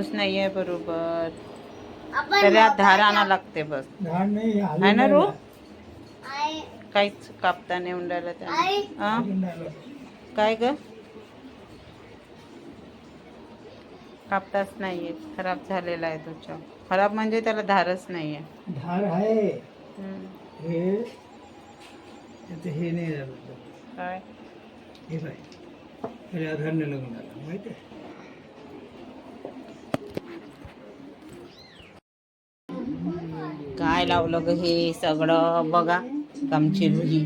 पाऊस नाहीये बरोबर. त्याला धार आणा लागते बस झाड नाही आहे ना रू? काहीच कापता नाही उंडायला त्या हा. काय ग? कापताच नाहीये. खराब झालेला आहे तुझ्या खराब म्हणजे त्याला धारच नाहीये. झाड आहे. हे हे नाही काय? हे काय त्याला आधार नाही लागून माहिती आहे? काय लावलं ग हे सगळं? बघा आमची रुही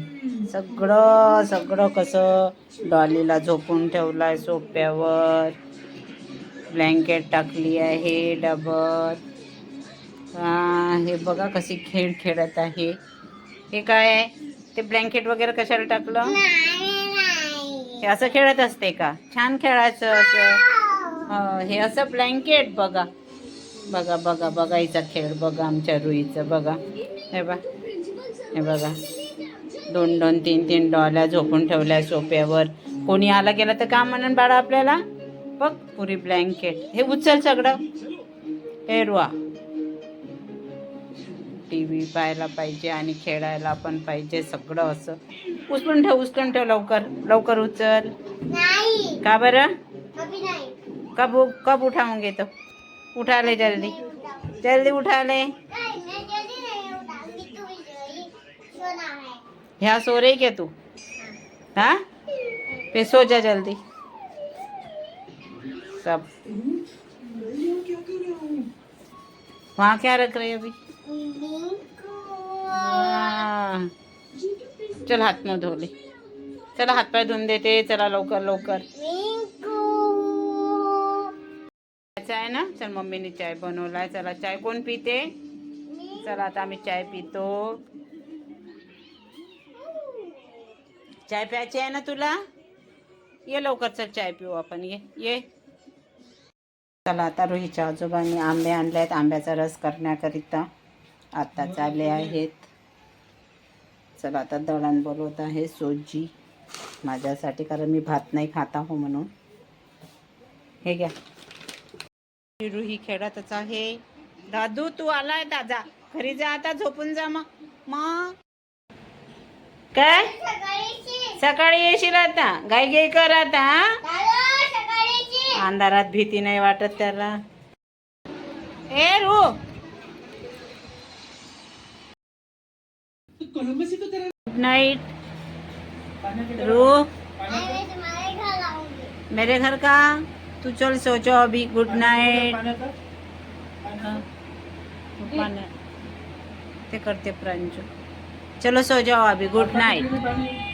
सगळं सगळं कसं डॉलीला झोपून ठेवलाय सोप्यावर. ब्लँकेट टाकली आहे डबल. हे बघा कशी खेळ खेळत आहे. हे काय? आहे ते ब्लँकेट वगैरे कशाला टाकलं? हे असं खेळत असते का? छान खेळायचं असं. हे असं ब्लँकेट बघा. बघा बघा बघा हिचा खेळ बघा आमच्या रुईचं बघा. हे बा हे बघा. दोन दोन तीन तीन डॉल्या झोपून ठेवल्या सोप्यावर. कोणी आला गेला तर का म्हणून बाळा आपल्याला? बघ पुरी ब्लँकेट हे उचल सगळं. हे रुआ. टी व्ही पाहायला पाहिजे आणि खेळायला पण पाहिजे सगळं असं. उचलून ठेव उचलून ठेव लवकर. लवकर उचल. का बरं? कब कब उठाओगे तो उठा ले जल्दी। जल्दी उठा ले। तू ही है ह्या सो रही क्या तू? हाँ? फिर सो जा जल्दी। सब। वहाँ क्या रख रहे अभी? हाँ। चल हाथ में धो ले। चला हाथ पाय धुवून देते, चला लवकर लवकर चाय ना? चल मम्मीने चाय बनवलाय चला चाय कोण पिते? चला आता आम्ही चाय पितो. चाय प्यायची आहे ना तुला? ये लवकर चल चाय पिऊ आपण. ये ये. चला आता रोहीच्या आजोबांनी आंबे आणले आहेत. आंब्याचा रस करण्याकरिता आत्ताच आले आहेत. चला आता दळण बोलवत आहे सोजी माझ्यासाठी कारण मी भात नाही खाता हो म्हणून. हे घ्या. रुही खेळतच आहे. दादू तू आलाय दादा. घरी जा आता झोपून जा मग. मग? काय? सकाळी येशील आता. गाई गाई कर आता हा? अंधारात भीती नाही वाटत त्याला. ए रू. गुड नाईट रू. मेरे घर का? तू चल सो जाओ अभी. गुड नाईट ते करते प्रांजू. चलो सो जाओ अभी. Good night